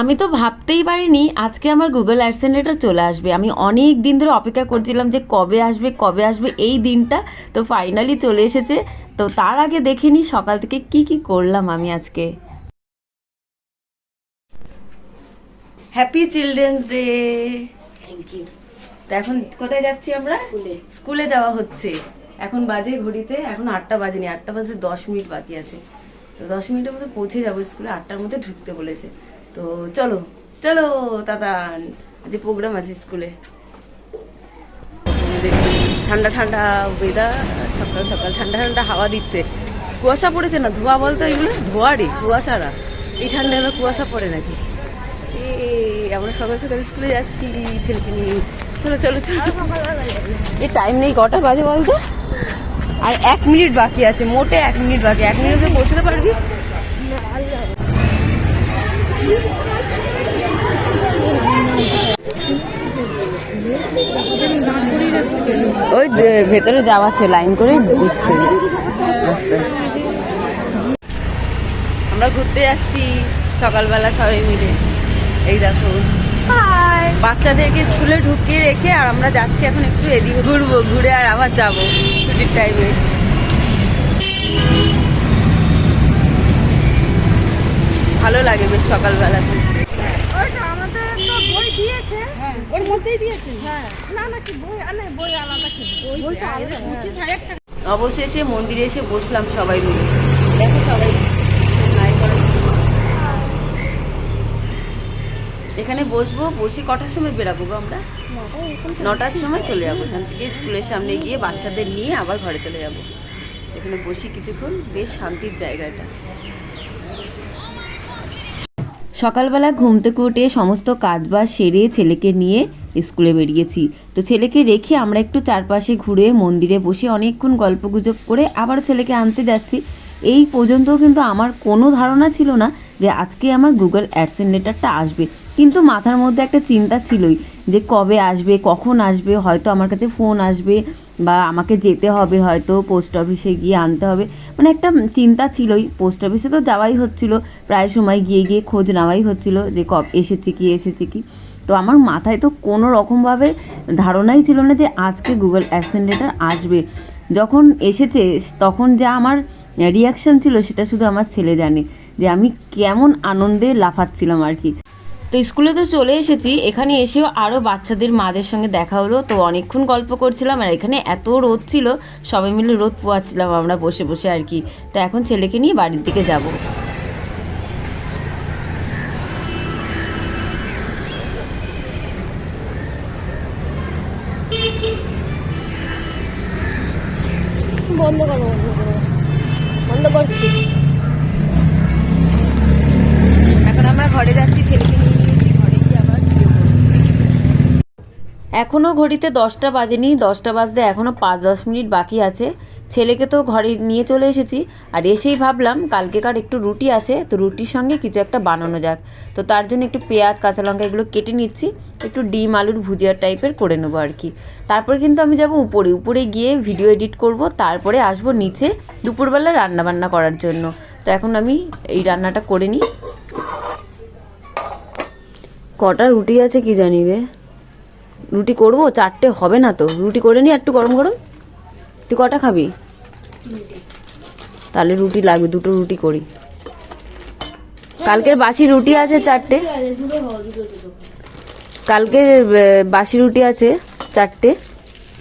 আমি তো ভাবতেই পারিনি আজকে আমার গুগল অ্যাডসেন্ট চলে আসবে। আমি অনেক দিন ধরে অপেক্ষা করছিলাম যে কবে আসবে কবে আসবে এই দিনটা। তো ফাইনালি চলে এসেছে। তো তার আগে দেখে নিই সকাল থেকে কি কি করলাম আমি আজকে। Happy children's day thank you তো এখন কোথায় যাচ্ছি আমরা? স্কুলে। স্কুলে যাওয়া হচ্ছে। এখন বাজে ঘড়িতে এখন আটটা বাজেনি আটটা বাজে দশ মিনিট বাকি আছে। তো দশ মিনিটের মধ্যে পৌঁছে যাব স্কুলে আটটার মধ্যে ঢুকতে বলেছে। তো চলো চলো দাদা, যে প্রোগ্রাম আছে স্কুলে ঠান্ডা ঠান্ডা ওয়েদার সকাল সকাল ঠান্ডা ঠান্ডা হাওয়া দিচ্ছে। কুয়াশা পড়েছে না? ধোয়া বলতো এগুলো? ধোয়া রে কুয়াশারা এই ঠান্ডা হলো কুয়াশা পড়ে নাকি? এ, আমরা সকাল সকাল স্কুলে যাচ্ছি, ছেলেকে নিয়ে। চলো চলো চলো। এই টাইম নেই কটা বাজে বলতো? আর এক মিনিট বাকি আছে, মোটে এক মিনিট বাকি। এক মিনিটে পৌঁছতে পারবি? ওই ভেতরে যাওয়াচ্ছে লাইন করে দিচ্ছে। আস্তে আস্তে আমরা ঘুরতে যাচ্ছি সকালবেলা সবাই মিলে। এই দেখো। বাচ্চাদেরকে স্কুলে ঢুকিয়ে রেখে আর আমরা যাচ্ছি এখন একটু এদিকে ঘুরবো ঘুরে আর আবার যাব। ছুটির টাইমে ভালো লাগে বেশ সকালবেলা। ঘুরতে ওইটা আমাদের একটা বই দিয়েছে। ওর মধ্যেই দিয়েছে? হ্যাঁ। না না কি বই? আনে বই আলাদা কি? বইটা আলাদা পঁচিশ হাজার টাকা। অবশেষে মন্দিরে এসে বসলাম সবাই মিলে। দেখো সবাই। এখানে বসবো বসে কটার সময় বেরাবো গো আমরা? নটার সময় চলে যাব। এখান থেকে স্কুলের সামনে গিয়ে বাচ্চাদের নিয়ে আবার ঘরে চলে যাব। এখানে বসি কিছুক্ষণ বেশ শান্তির জায়গা এটা। সকালবেলা ঘুম থেকে উঠে সমস্ত কাজবাজ সেরে ছেলেকে নিয়ে স্কুলে বেরিয়েছি। তো ছেলেকে রেখে আমরা একটু চারপাশে ঘুরে মন্দিরে বসে অনেকক্ষণ গল্পগুজব করে আবার ছেলেকে আনতে যাচ্ছি। এই পর্যন্ত কিন্তু আমার কোনো ধারণা ছিল না যে আজকে আমার গুগল অ্যাডসেন্ট লেটারটা আসবে। কিন্তু মাথার মধ্যে একটা চিন্তা ছিলই যে কবে আসবে, কখন আসবে, হয়তো আমার কাছে ফোন আসবে বা আমাকে যেতে হবে হয়তো পোস্ট অফিসে গিয়ে আনতে হবে। মানে একটা চিন্তা ছিলই পোস্ট অফিসে তো যাওয়াই হচ্ছিল, প্রায় সময় গিয়ে গিয়ে খোঁজ নেওয়াই হচ্ছিল যে কব এসেছে কি এসেছে কি। তো আমার মাথায় তো কোনো রকমভাবে ধারণাই ছিল না যে আজকে গুগল অ্যাডসেন্ট লেটার আসবে। যখন এসেছে, তখন যা আমার রিয়াকশান ছিল, সেটা শুধু আমার ছেলে জানে যে আমি কেমন আনন্দে লাফাচ্ছিলাম আর কি। তো স্কুলে তো চলে এসেছি। এখানে এসেও আরও বাচ্চাদের মাদের সঙ্গে দেখা হলো। তো অনেকক্ষণ গল্প করছিলাম আর এখানে এত রোদ ছিল, সবাই মিলে রোদ পোয়াচ্ছিলাম আমরা বসে বসে আর কি। তো এখন ছেলেকে নিয়ে বাড়ির দিকে যাব। এখনও ঘড়িতে দশটা বাজেনি, দশটা বাজতে এখনও পাঁচ দশ মিনিট বাকি আছে। ছেলেকে তো ঘরে নিয়ে চলে এসেছি, আর এসেই ভাবলাম কালকেকার একটু রুটি আছে, তো রুটির সঙ্গে কিছু একটা বানানো যাক। তো তার জন্য একটু পেঁয়াজ, কাঁচা লঙ্কা এগুলো কেটে নিচ্ছি, একটু ডিম, আলুর ভুজিয়া টাইপের করে নেব আর কি। তারপরে কিন্তু আমি যাব উপরে উপরে গিয়ে ভিডিও এডিট করব, তারপরে আসব নিচে দুপুরবেলা রান্না বান্না করার জন্য। তো এখন আমি এই রান্নাটা করে নিই। কটা রুটি আছে কি জানি রে? রুটি করব, চারটে হবে না তো। রুটি করে নি একটু গরম গরম? তুই কটা খাবি? তাহলে রুটি লাগবে, দুটো রুটি করি। কালকের বাসি রুটি আছে চারটে। কালকের বাসি রুটি আছে চারটে।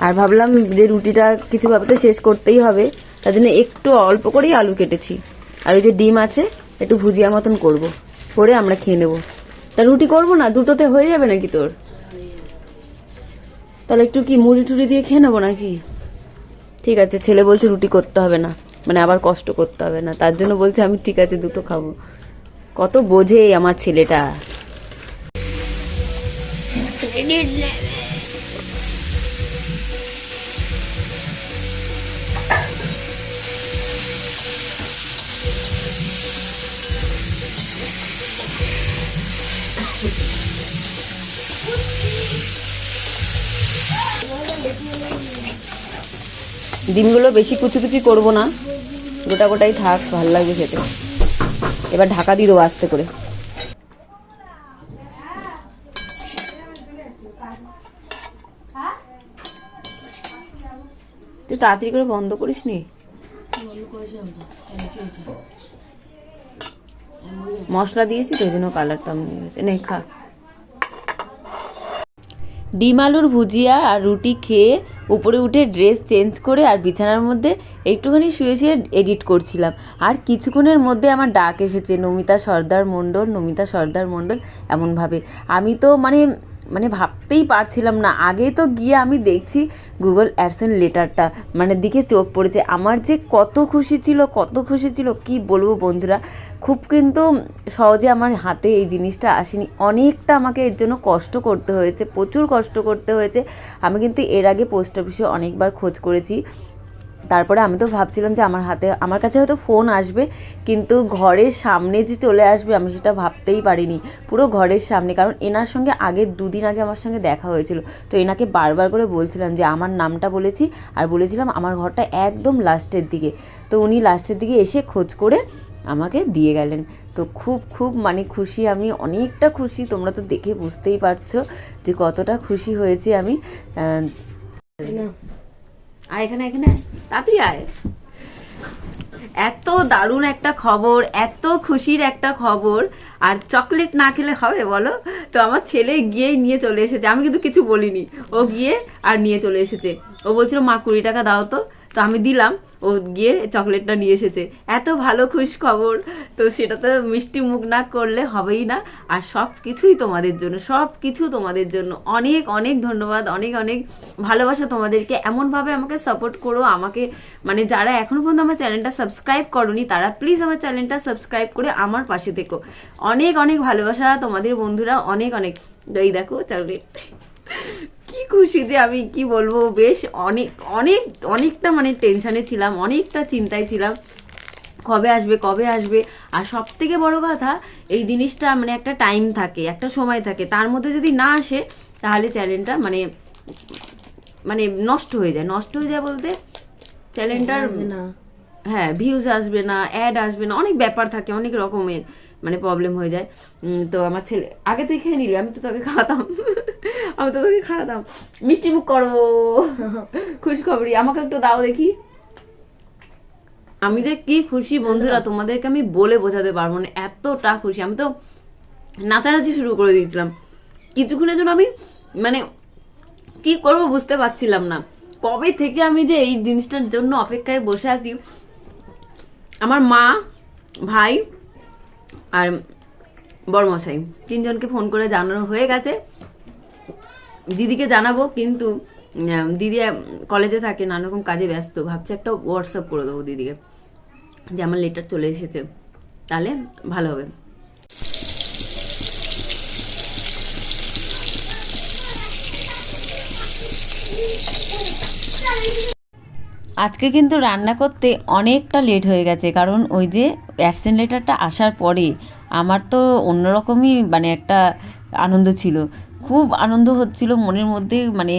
আর ভাবলাম যে রুটিটা কিছুভাবে তো শেষ করতেই হবে। তার জন্য একটু অল্প করেই আলু কেটেছি। আর ওই যে ডিম আছে, একটু ভুজিয়া মতন করব। করে আমরা খেয়ে নেব। তা রুটি করব না? দুটোতে হয়ে যাবে নাকি তোর? তাহলে একটু কি মুড়ি টুড়ি দিয়ে খেয়ে নেব নাকি? ঠিক আছে, ছেলে বলছে রুটি করতে হবে না। মানে আবার কষ্ট করতে হবে না। তার জন্য বলছে, আমি ঠিক আছে, দুটো খাব। কত বোঝে আমার ছেলেটা। ডিমগুলো বেশি কুচি কুচি করব না। গোটা গোটাই থাক, ভালো লাগবে খেতে। এবার ঢাকা দিয়ে দেবো আস্তে করে। তুই তাড়াতাড়ি করে বন্ধ করিস নি? মশলা দিয়েছি তো, ওই জন্য কালারটা নিয়ে খা। ডিম আলুর ভুজিয়া আর রুটি খেয়ে উপরে উঠে ড্রেস চেঞ্জ করে আর বিছানার মধ্যে একটুখানি শুয়ে শুয়ে এডিট করছিলাম। আর কিছুক্ষণের মধ্যে আমার ডাক এসেছে, নমিতা সর্দার মণ্ডল, নমিতা সর্দার মণ্ডল, এমনভাবে। আমি তো মানে মানে ভাবতেই পারছিলাম না। আগে তো গিয়ে আমি দেখছি গুগল অ্যাডসেন লেটারটা মানে দিকে চোখ পড়েছে। আমার যে কত খুশি ছিল, কত খুশি ছিল, কি বলব বন্ধুরা? খুব কিন্তু সহজে আমার হাতে এই জিনিসটা আসেনি। অনেকটা আমাকে এর জন্য কষ্ট করতে হয়েছে, প্রচুর কষ্ট করতে হয়েছে। আমি কিন্তু এর আগে পোস্ট অফিসে অনেকবার খোঁজ করেছি। তারপরে আমি তো ভাবছিলাম যে আমার হাতে, আমার কাছে হয়তো ফোন আসবে, কিন্তু ঘরের সামনে যে চলে আসবে আমি সেটা ভাবতেই পারিনি। পুরো ঘরের সামনে, কারণ এনার সঙ্গে আগের দুদিন আগে আমার সঙ্গে দেখা হয়েছিল। তো এনাকে বারবার করে বলছিলাম যে আমার নামটা বলেছি, আর বলেছিলাম আমার ঘরটা একদম লাস্টের দিকে। তো উনি লাস্টের দিকে এসে খোঁজ করে আমাকে দিয়ে গেলেন। তো খুব খুব মানে খুশি আমি, অনেকটা খুশি, তোমরা তো দেখে বুঝতেই পারছ যে কতটা খুশি হয়েছি আমি। আয় এখানে এখানে। তাড়াতাড়ি আয়। এত দারুণ একটা খবর, এত খুশির একটা খবর। আর চকলেট না খেলে হবে বলো? তো আমার ছেলে গিয়েই নিয়ে চলে এসেছে। আমি কিন্তু কিছু বলিনি। ও গিয়ে আর নিয়ে চলে এসেছে। ও বলছিল, মা, কুড়ি টাকা দাও তো। তো আমি দিলাম, ও গিয়ে চকলেটটা নিয়ে এসেছে। এত ভালো খুশ খবর তো সেটা তো মিষ্টি মুখ না করলে হবেই না। আর সব কিছুই তোমাদের জন্য সব কিছু তোমাদের জন্য। অনেক অনেক ধন্যবাদ, অনেক অনেক ভালোবাসা তোমাদেরকে। এমনভাবে আমাকে সাপোর্ট করো, আমাকে মানে যারা এখনও পর্যন্ত আমার চ্যানেলটা সাবস্ক্রাইব করনি, তারা প্লিজ আমার চ্যানেলটা সাবস্ক্রাইব করে আমার পাশে থেকো। অনেক অনেক ভালোবাসা তোমাদের বন্ধুরা, অনেক অনেক। এই দেখো, চকলেট। কি খুশি যে আমি কি বলব বেশ অনেক অনেক অনেকটা মানে টেনশনে ছিলাম অনেকটা চিন্তায় ছিলাম। কবে আসবে কবে আসবে? আর সব থেকে বড় কথা এই জিনিসটা মানে একটা টাইম থাকে একটা সময় থাকে। তার মধ্যে যদি না আসে তাহলে চ্যানেলটা মানে মানে নষ্ট হয়ে যায়। নষ্ট হয়ে যায় বলতে চ্যানেলটার হ্যাঁ ভিউজ আসবে না অ্যাড আসবে না অনেক ব্যাপার থাকে অনেক রকমের। মানে প্রবলেম হয়ে যায়। তো আমার ছেলে আগে তুই খেয়ে নিলি আমি তো তোকে খাওয়াতাম। আমি তো তোকে খাওয়াতাম। মিষ্টি মুখ করো। খুশখবরি। আমাকে একটু দাও দেখি। আমি যে কি খুশি বন্ধুরা তোমাদেরকে আমি বলে বোঝাতে পারব না। এতটা খুশি। আমি তো নাচানাচি শুরু করে দিয়েছিলাম। কিছুক্ষণের জন্য আমি মানে কি করব বুঝতে পারছিলাম না। কবে থেকে আমি যে এই জিনিসটার জন্য অপেক্ষায় বসে আছি আমার মা ভাই আর বড়মশাই, তিনজনকে ফোন করে জানানো হয়ে গেছে। দিদিকে জানাব, কিন্তু দিদি কলেজে থাকে, নানা রকম কাজে ব্যস্ত। ভাবছি একটা হোয়াটসঅ্যাপ করে দেবো দিদিকে, যে আমার লেটার চলে এসেছে। তাহলে ভালো হবে। আজকে কিন্তু রান্না করতে অনেকটা লেট হয়ে গেছে, কারণ ওই যে অ্যাবসেন্ট লেটারটা আসার পরে আমার তো অন্যরকমই মানে একটা আনন্দ ছিল। খুব আনন্দ হচ্ছিল মনের মধ্যে মানে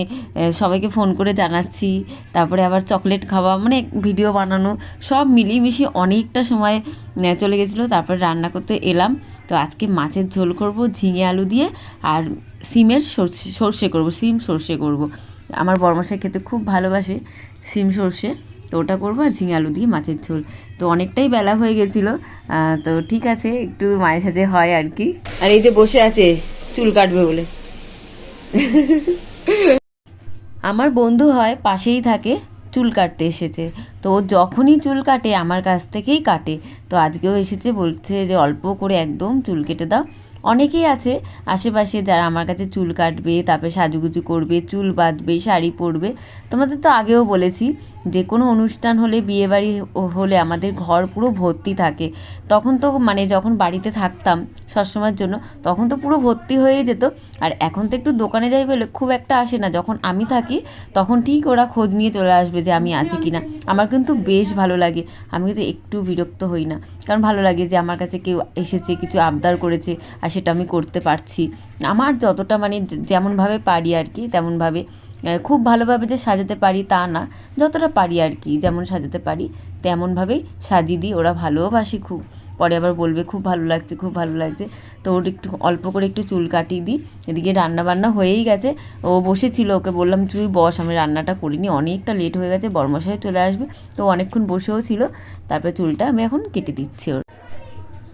সবাইকে ফোন করে জানাচ্ছি, তারপরে আবার চকলেট খাওয়া মানে ভিডিও বানানো, সব মিলিয়ে অনেকটা সময় চলে গেছিল, তারপরে রান্না করতে এলাম। তো আজকে মাছের ঝোল করব, ঝিঙে আলু দিয়ে, আর সিমের সর্ষে সর্ষে করব, সিম সর্ষে করব। আমার বরমাসাই খেতে খুব ভালোবাসে সিম সর্ষে, তো ওটা করব আর ঝিঙে আলু দিয়ে মাছের ঝোল। তো অনেকটাই বেলা হয়ে গেছিল তো ঠিক আছে, একটু মায়ের সাথে হয় আর কি। আর এই যে বসে আছে, চুল কাটবে বলে। আমার বন্ধু হয়, পাশেই থাকে, চুল কাটতে এসেছে। তো ও যখনই চুল কাটে, আমার কাছ থেকেই কাটে। তো আজকেও এসেছে, বলছে যে অল্প করে একদম চুল কেটে দাও। অনেকেই আছে আশেপাশে যারা আমার কাছে চুল কাটবে, তারপরে সাজুগুজু করবে, চুল বাঁধবে, শাড়ি পরবে। তোমাদের তো আগেও বলেছি যে কোনো অনুষ্ঠান হলে, বিয়েবাড়ি হলে আমাদের ঘর পুরো ভর্তি থাকে। তখন তো মানে যখন বাড়িতে থাকতাম সবসময়ের জন্য, তখন তো পুরো ভর্তি হয়ে যেত। আর এখন তো একটু দোকানে যাই বলে খুব একটা আসে না। যখন আমি থাকি, তখন ঠিক ওরা খোঁজ নিয়ে চলে আসবে যে আমি আছি কি না আমার কিন্তু বেশ ভালো লাগে। আমি কিন্তু একটু বিরক্ত হই না। কারণ ভালো লাগে যে আমার কাছে কেউ এসেছে, কিছু আবদার করেছে, আর সেটা আমি করতে পারছি। আমার যতটা মানে যেমনভাবে পারি আর কি, তেমনভাবে খুব ভালোভাবে যে সাজাতে পারি তা না, যতটা পারি আর কি, যেমন সাজাতে পারি, তেমনভাবেই সাজিয়ে দিই, ওরা ভালোবাসি খুব। পরে আবার বলবে, খুব ভালো লাগছে, খুব ভালো লাগছে। তো ওর একটু অল্প করে একটু চুল কাটিয়ে দিই, এদিকে রান্না বান্না হয়েই গেছে। ও বসেছিল, ওকে বললাম, তুই বস, আমি রান্নাটা করিনি, অনেকটা লেট হয়ে গেছে বর্মশাই চলে আসবে। তো অনেকক্ষণ বসেও ছিল, তারপরে চুলটা আমি এখন কেটে দিচ্ছি ওর।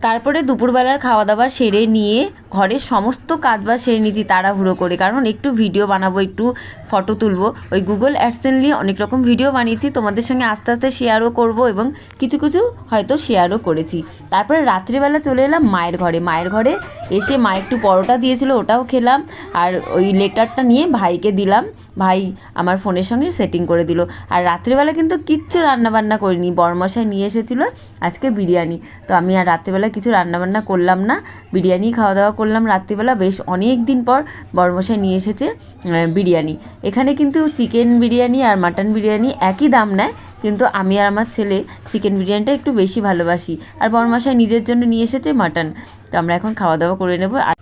তারপরে দুপুরবেলার খাওয়া দাওয়া সেরে নিয়ে ঘরের সমস্ত কাজবাজ সেরে নিয়েছি তাড়াহুড়ো করে। কারণ একটু ভিডিও বানাবো, একটু ফটো তুলবো। ওই গুগল অ্যাডসেন নিয়ে অনেক রকম ভিডিও বানিয়েছি। তোমাদের সঙ্গে আস্তে আস্তে শেয়ারও করব এবং কিছু কিছু হয়তো শেয়ারও করেছি। তারপরে রাত্রিবেলা চলে এলাম মায়ের ঘরে। মায়ের ঘরে এসে মা একটু পরোটা দিয়েছিল, ওটাও খেলাম। আর ওই লেটারটা নিয়ে ভাইকে দিলাম। ভাই আমার ফোনের সঙ্গে সেটিং করে দিল। আর রাত্রিবেলা কিন্তু কিচ্ছু রান্নাবান্না করিনি। বরমশাই নিয়ে এসেছিল আজকে বিরিয়ানি। তো আমি আর রাত্রিবেলা কিছু রান্নাবান্না করলাম না, বিরিয়ানি খাওয়া দাওয়া করলাম রাত্রিবেলা, বেশ অনেক দিন পর বরমশাই নিয়ে এসেছে বিরিয়ানি। এখানে কিন্তু চিকেন বিরিয়ানি আর মাটন বিরিয়ানি একই দাম নেয়, কিন্তু আমি আর আমার ছেলে চিকেন বিরিয়ানিটা একটু বেশি ভালোবাসি আর বরমশাই নিজের জন্য নিয়ে এসেছে মাটন। তো আমরা এখন খাওয়া দাওয়া করে নেব আর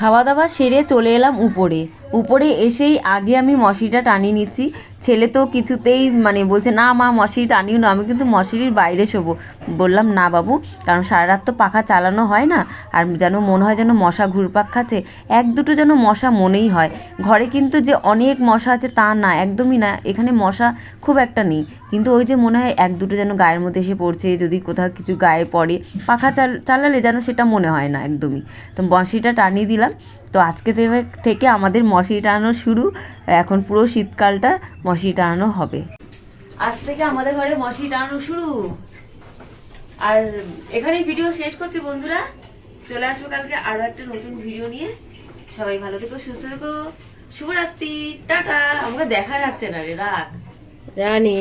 খাওয়া দাওয়া সেরে চলে এলাম উপরে। উপরে এসেই আগে আমি মশিটা টানিয়ে নিচ্ছি ছেলে তো কিছুতেই মানে বলছে, না মা, মশারি টানিও না, আমি কিন্তু মশারির বাইরে শোবো। বললাম, না বাবু, কারণ সারা রাত তো পাখা চালানো হয় না, আর যেন মনে হয় যেন মশা ঘুরপাক খাচ্ছে, এক দুটো যেন মশা মনেই হয়। ঘরে কিন্তু যে অনেক মশা আছে তা না, একদমই না, এখানে মশা খুব একটা নেই। কিন্তু ওই যে মনে হয় এক দুটো যেন গায়ের মধ্যে এসে পড়ছে, যদি কোথাও কিছু গায়ে পড়ে, পাখা চাল, চালালে যেন সেটা মনে হয় না একদমই। তো মশিটা টানিয়ে দিলাম। তো আজকে থেকে- আমাদের মশি টানানো শুরু। এখন পুরো শীতকালটা মশি টানানো হবে। আজ থেকে আমাদের ঘরে মশি টানানো শুরু। আর এখানেই ভিডিও শেষ করছি বন্ধুরা। চলে আসব কালকে আরও একটা নতুন ভিডিও নিয়ে। সবাই ভালো থেকো সুস্থ থেকো। শুভরাত্রি টাটা। আমাকে দেখা যাচ্ছে না রে রাখ জানি।